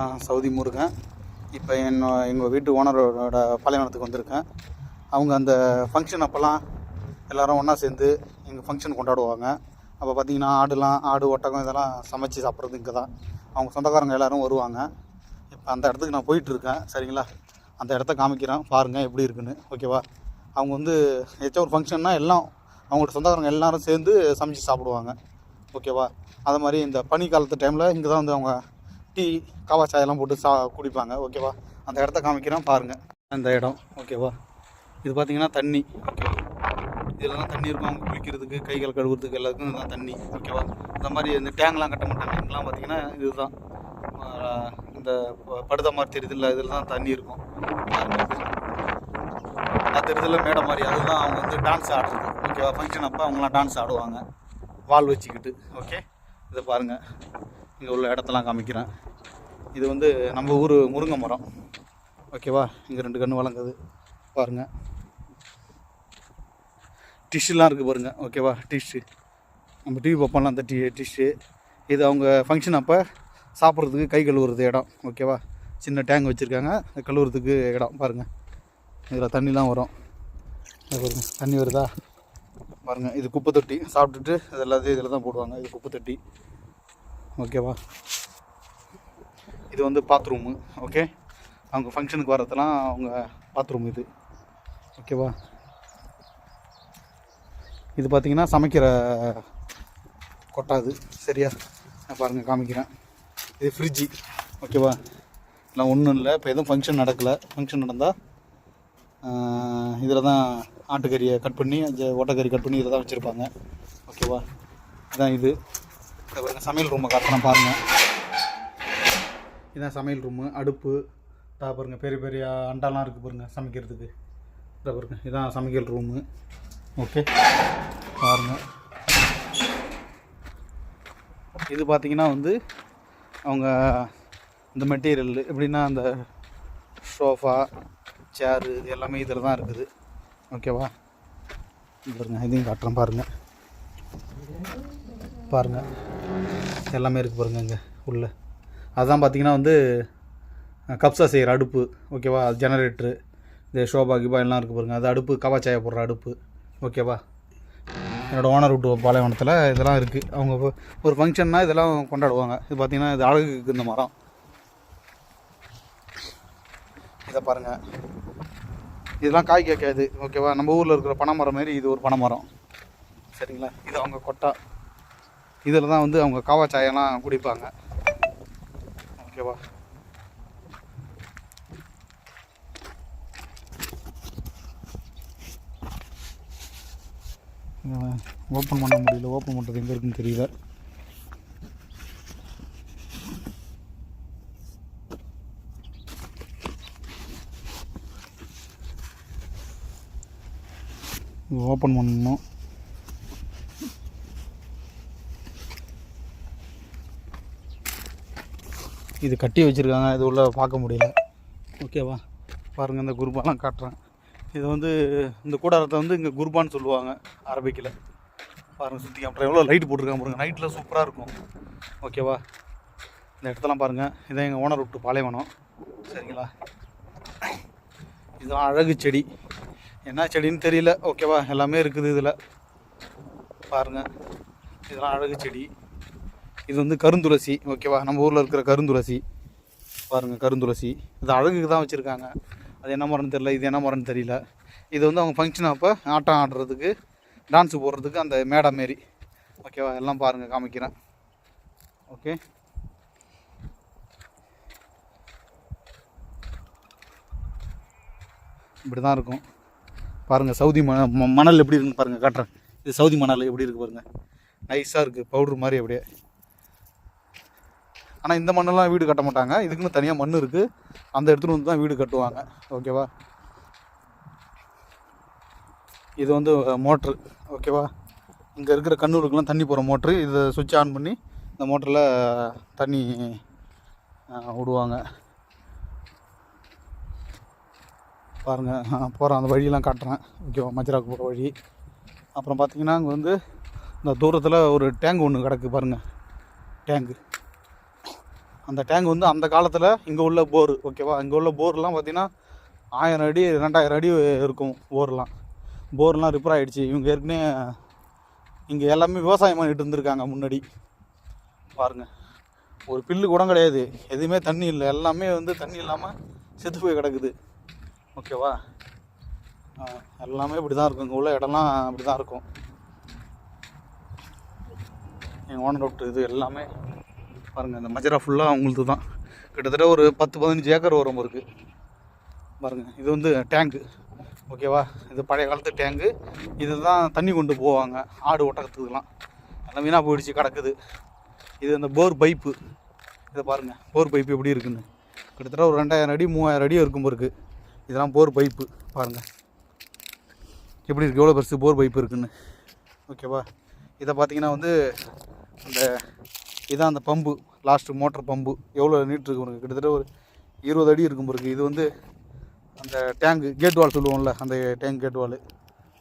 நான் சவுதி முருகன். இப்போ என்ன எங்கள் வீட்டு ஓனரோட பாலைவனத்துக்கு வந்திருக்கேன். அவங்க அந்த ஃபங்க்ஷன் அப்போல்லாம் எல்லாரும் ஒன்றா சேர்ந்து எங்கள் ஃபங்க்ஷன் கொண்டாடுவாங்க. அப்போ பார்த்தீங்கன்னா ஆடுலாம் ஆடு ஒட்டகம் இதெல்லாம் சமைச்சு சாப்பிட்றது இங்கே தான் அவங்க சொந்தக்காரங்க எல்லோரும் வருவாங்க. இப்போ அந்த இடத்துக்கு நான் போயிட்டு இருக்கேன். சரிங்களா? அந்த இடத்த காமிக்கிறேன். பாருங்கள் எப்படி இருக்குன்னு. ஓகேவா? அவங்க வந்து ஏதாச்சும் ஒரு ஃபங்க்ஷன்னா எல்லாம் அவங்களோட சொந்தக்காரங்க எல்லாரும் சேர்ந்து சமைச்சு சாப்பிடுவாங்க. ஓகேவா? அது மாதிரி இந்த பனி காலத்து டைமில் இங்கே தான் வந்து அவங்க டீ காவா சாயெல்லாம் போட்டு சா குடிப்பாங்க. ஓகேவா அந்த இடத்த காமிக்கிறேன். பாருங்கள் அந்த இடம். ஓகேவா இது பார்த்தீங்கன்னா தண்ணி. ஓகேவா இதில் தான் தண்ணி இருக்கும். அவங்க குளிக்கிறதுக்கு கைகள் கழுவுறதுக்கு எல்லாத்துக்கும் இதுதான் தண்ணி. ஓகேவா இந்த மாதிரி இந்த டேங்க்லாம் கட்ட மாட்டாங்க. இங்கெல்லாம் பார்த்தீங்கன்னா இதுதான். இந்த ப- படுத மாதிரி தெரியுதுல்ல இதில் தான் தண்ணி இருக்கும். அது தெரியுதுல மேடை மாதிரி. அதுதான் அவங்க வந்து டான்ஸ் ஆடுறது. ஓகேவா ஃபங்க்ஷன் அப்போ அவங்களாம் டான்ஸ் ஆடுவாங்க. வால் வச்சுக்கிட்டு. ஓகே இதை பாருங்கள் இங்கே உள்ள இடத்தெல்லாம் காமிக்கிறேன். இது வந்து நம்ம ஊர் முருங்கை மரம் ஓகேவா? இங்கே ரெண்டு கன்று வழங்குது பாருங்கள் டிஷ்ஷுலாம் இருக்குது பாருங்கள் ஓகேவா? டிஷ்ஷு. நம்ம டிவி பார்ப்போம்ல அந்த டி டிஷ்ஷு. இது அவங்க ஃபங்க்ஷன் அப்போ சாப்பிட்றதுக்கு கை கழுவுறது இடம். ஓகேவா? சின்ன டேங்க் வச்சுருக்காங்க. கழுவுறதுக்கு இடம். பாருங்கள் இதில் தண்ணிலாம் வரும். இங்க தண்ணி வருதா? பாருங்கள் இது குப்பை தொட்டி சாப்பிட்டுட்டு இது எல்லாத்தையும் இதில் தான் போடுவாங்க. இது குப்பை தொட்டி ஓகேவா? இது வந்து பாத்ரூமு ஓகே அவங்க ஃபங்க்ஷனுக்கு வரதெல்லாம் அவங்க பாத்ரூம் இது ஓகேவா இது பார்த்தீங்கன்னா சமைக்கிற கொட்டாது சரியா? நான் பாருங்கள் காமிக்கிறேன். இது ஃப்ரிட்ஜி ஓகேவா இல்லை ஒன்றும் இல்லை இப்போ எதுவும் ஃபங்க்ஷன் நடக்கலை. ஃபங்க்ஷன் நடந்தால் இதில் தான் ஆட்டுக்கறியை கட் பண்ணி அந்த ஓட்டக்கறி கட் பண்ணி இதில் தான் வச்சுருப்பாங்க ஓகேவா இதான் இது. இதை பாருங்க சமையல் ரூமை காட்டுறேன் பாருங்கள் இதான் சமையல் ரூமு அடுப்பு இதா பாருங்க பெரிய பெரிய அண்டாலாம் இருக்குது பாருங்கள் சமைக்கிறதுக்கு. இதை பாருங்க இதான் சமையல் ரூமு ஓகே பாருங்கள் இது பார்த்திங்கன்னா வந்து அவங்க இந்த மெட்டீரியல் எப்படின்னா அந்த சோஃபா சேரு இது எல்லாமே இதில் தான் இருக்குது. ஓகேவா பாருங்கள் பாருங்க இதையும் காட்டுறேன் பாருங்கள் பாருங்கள் எல்லாமே இருக்குது பாருங்கள் இங்கே உள்ளே. அதுதான் பார்த்தீங்கன்னா வந்து கப்சா செய்கிற அடுப்பு ஓகேவா ஜெனரேட்ரு இந்த ஷோபா கிபா எல்லாம் இருக்குது பாருங்கள் அது அடுப்பு கவாச்சாயை போடுற அடுப்பு ஓகேவா என்னோடய ஓனர் விட்டு பாலைவனத்தில் இதெல்லாம் இருக்குது அவங்க ஒரு ஃபங்க்ஷன்னா இதெல்லாம் கொண்டாடுவாங்க. இது பார்த்திங்கன்னா இது அழகுக்கு இந்த மரம். இதை பாருங்கள் இதெல்லாம் காய் கேட்காது ஓகேவா நம்ம ஊரில் இருக்கிற பனைமரம் மாரி இது ஒரு பனைமரம் சரிங்களா? இது அவங்க கொட்டா. இதில் தான் வந்து அவங்க காவா சாயெல்லாம் குடிப்பாங்க. ஓகேவா ஓப்பன் பண்ண முடியல ஓப்பன் பண்ணுறது எங்கே இருக்குன்னு தெரியல. ஓப்பன் பண்ணணும். இது கட்டி வச்சுருக்காங்க. இது உள்ளே பார்க்க முடியல. ஓகேவா பாருங்கள் இந்த குருபாலாம் காட்டுறேன். இது வந்து இந்த கூடாரத்தை வந்து இங்கே குருபான்னு சொல்லுவாங்க அரபிக்கில். பாருங்கள் சுற்றி அப்புறம் எவ்வளோ லைட் போட்டிருக்காங்க பாருங்கள் நைட்டில் சூப்பராக இருக்கும். ஓகேவா இந்த இடத்தெல்லாம் பாருங்கள் இதான் எங்கள் ஓனர் விட்டு பாலைவனம். சரிங்களா? இதெல்லாம் அழகு செடி. என்ன செடின்னு தெரியல. ஓகேவா எல்லாமே இருக்குது இதில். பாருங்கள் இதெல்லாம் அழகு செடி. இது வந்து கருந்துளசி ஓகேவா? நம்ம ஊரில் இருக்கிற கருந்துளசி. பாருங்கள் கருந்துளசி. இது அழகுக்கு தான் வச்சுருக்காங்க. அது என்ன மரம்னு தெரியல இது என்ன மரம்னு தெரியல. இது வந்து அவங்க ஃபங்க்ஷன் அப்போ ஆட்டம் ஆடுறதுக்கு டான்ஸு போடுறதுக்கு அந்த மேடை மாரி. ஓகேவா? எல்லாம் பாருங்கள் காமிக்கிறேன். ஓகே. இப்படி தான் இருக்கும். பாருங்கள் சவுதி ம ம- மணல் எப்படி இருக்குன்னு பாருங்கள் காட்டுறேன். இது சவுதி மணல் எப்படி இருக்குது பாருங்கள் நைஸாக இருக்குது பவுட்ரு மாதிரி அப்படியே. ஆனால் இந்த மண்ணெல்லாம் வீடு கட்ட மாட்டாங்க. இதுக்குன்னு தனியாக மண் இருக்குது அந்த இடத்துல வந்து தான் வீடு கட்டுவாங்க. ஓகேவா இது வந்து மோட்ரு. ஓகேவா இங்கே இருக்கிற கண்ணூருக்கெலாம் தண்ணி போகிற மோட்ரு. இதை சுவிட்ச் ஆன் பண்ணி இந்த மோட்டரில் தண்ணி விடுவாங்க. பாருங்கள் போகிறேன் அந்த வழியெல்லாம் காட்டுறேன். ஓகேவா மஜ்ராக்கு போகிற வழி. அப்புறம் பார்த்திங்கன்னா அங்கே வந்து இந்த தூரத்தில் ஒரு டேங்க் ஒன்று கிடக்கு பாருங்கள் டேங்கு அந்த டேங்க் வந்து அந்த காலத்தில் இங்கே உள்ள போர் ஓகேவா இங்கே உள்ள போர்லாம் பார்த்தீங்கன்னா ஆயிரம் அடி ரெண்டாயிரம் அடி இருக்கும் போர்லாம் போர்லாம் ரிப்பேர் ஆகிடுச்சு இவங்க ஏற்கனவே இங்கே எல்லாமே விவசாயம் பண்ணிட்டு இருந்திருக்காங்க முன்னாடி. பாருங்கள் ஒரு பில்லு கூட கிடையாது. எதுவுமே தண்ணி இல்லை. எல்லாமே வந்து தண்ணி இல்லாமல் செத்து போய் கிடக்குது. ஓகேவா ஆ, எல்லாமே இப்படி தான் இருக்கும். இங்கே உள்ள இடம்லாம் அப்படி தான் இருக்கும். எங்கள் ஓனர் விட்டு இது எல்லாமே பாருங்கள் இந்த மஜரா ஃபுல்லாக அவங்களுக்கு தான். கிட்டத்தட்ட ஒரு பத்து பதினஞ்சு ஏக்கர் வரும் இருக்குது பாருங்கள் இது வந்து டேங்கு ஓகேவா இது பழைய காலத்து டேங்கு இதுதான் தண்ணி கொண்டு போவாங்க ஆடு ஒட்டகத்துக்குலாம் எல்லாம் வீணாக போயிடுச்சு கிடக்குது. இது அந்த போர் பைப்பு இதை பாருங்கள் போர் பைப்பு எப்படி இருக்குன்னு. கிட்டத்தட்ட ஒரு ரெண்டாயிரம் அடி மூவாயிரம் அடி இருக்கும் இருக்குது இதெல்லாம் போர் பைப்பு பாருங்கள் எப்படி இருக்குது எவ்வளோ பெருசு போர் பைப்பு இருக்குன்னு. ஓகேவா இதை பார்த்தீங்கன்னா வந்து அந்த இதான் அந்த பம்பு லாஸ்ட்டு மோட்டர் பம்பு. எவ்வளோ நீட் இருக்கு பாருங்க. கிட்டத்தட்ட ஒரு இருபது அடி இருக்கும் பாருங்க. இது வந்து அந்த டேங்கு கேட் வால் சொல்லுவோம்ல அந்த டேங்க் கேட் வால்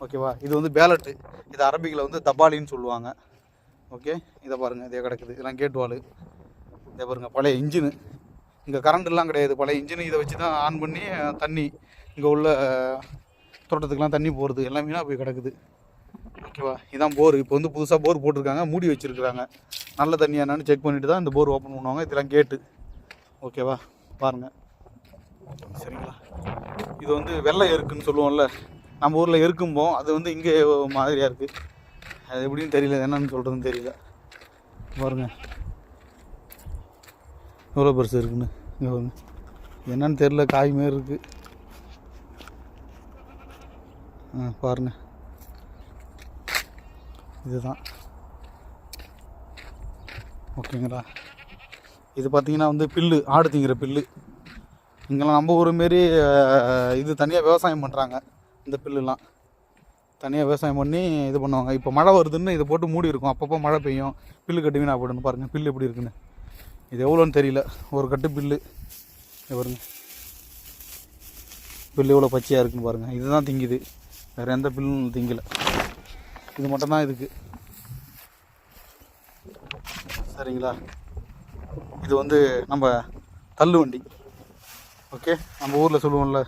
ஓகேவா இது வந்து பேலட்டு இது அரபிக்கில் வந்து தபாலின்னு சொல்லுவாங்க. ஓகே இதை பாருங்கள் இதே கிடக்குது. இதெல்லாம் கேட் வால் இதே பாருங்கள் பழைய இன்ஜினு இங்கே கரண்ட்லாம் கிடையாது. பழைய இன்ஜின் இதை வச்சு தான் ஆன் பண்ணி தண்ணி இங்கே உள்ள தோட்டத்துக்கெலாம் தண்ணி போகிறது எல்லாமே போய் கிடக்குது. ஓகேவா? இதான் போர் இப்போ வந்து புதுசாக போர் போட்டிருக்காங்க. மூடி வச்சுருக்குறாங்க. நல்ல தண்ணியா என்னன்னு செக் பண்ணிட்டு தான் இந்த போர் ஓப்பன் பண்ணுவாங்க. இதெல்லாம் கேட்டு ஓகேவா? பாருங்கள் சரிங்களா? இது வந்து வெள்ளை எருக்குன்னு சொல்லுவோம்ல. நம்ம ஊரில் எருக்கும்போம் அது வந்து இங்கே மாதிரியாக இருக்குது அது எப்படின்னு தெரியல. என்னன்னு சொல்கிறதுன்னு தெரியல. பாருங்க. எவ்வளோ பெருசு இருக்குன்னு. இங்கே பாருங்க. என்னன்னு தெரியல. காய் மாரி இருக்குது ஆ பாருங்க. இதுதான். ஓகேங்களா? இது பார்த்திங்கன்னா வந்து பில்லு ஆடு திங்கிற பில்லு. இங்கெல்லாம் நம்ம ஊர் மாரி இது தனியாக விவசாயம் பண்ணுறாங்க இந்த பில்லுலாம். தனியாக விவசாயம் பண்ணி இது பண்ணுவாங்க. இப்போ மழை வருதுன்னு இதை போட்டு மூடி இருக்கும். அப்பப்போ மழை பெய்யும். பில்லு கட்டு வீணா போயிடும் பாருங்கள் பில்லு எப்படி இருக்குன்னு. இது எவ்வளோன்னு தெரியல. ஒரு கட்டு பில்லு. பாருங்க. பில்லு எவ்வளோ பச்சையாக இருக்குன்னு பாருங்கள் இதுதான் திங்குது. வேறு எந்த பில்லும் திங்கலை. இது மட்டும்தான் இதுக்கு. சரிங்களா? இது வந்து நம்ம தள்ளு வண்டி. ஓகே நம்ம ஊரில் சொல்லுவோம்ல.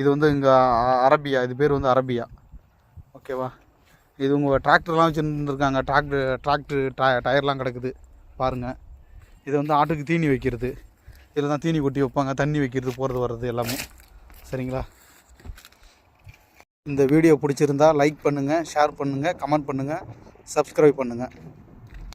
இது வந்து இங்கே அரபியா? இது பேர் வந்து அரபியா. ஓகேவா இது உங்கள் டிராக்டர்லாம் வச்சுருந்துருக்காங்க. டிராக்டர் டிராக்டர் டயர்லாம் கிடக்குது. பாருங்கள் இது வந்து ஆட்டுக்கு தீனி வைக்கிறது. இதில் தான் தீனி கொட்டி வைப்பாங்க. தண்ணி வைக்கிறது போகிறது வர்றது எல்லாமே. சரிங்களா? இந்த வீடியோ பிடிச்சிருந்தா லைக் பண்ணுங்கள் ஷேர் பண்ணுங்கள் கமெண்ட் பண்ணுங்கள் சப்ஸ்கிரைப் பண்ணுங்கள்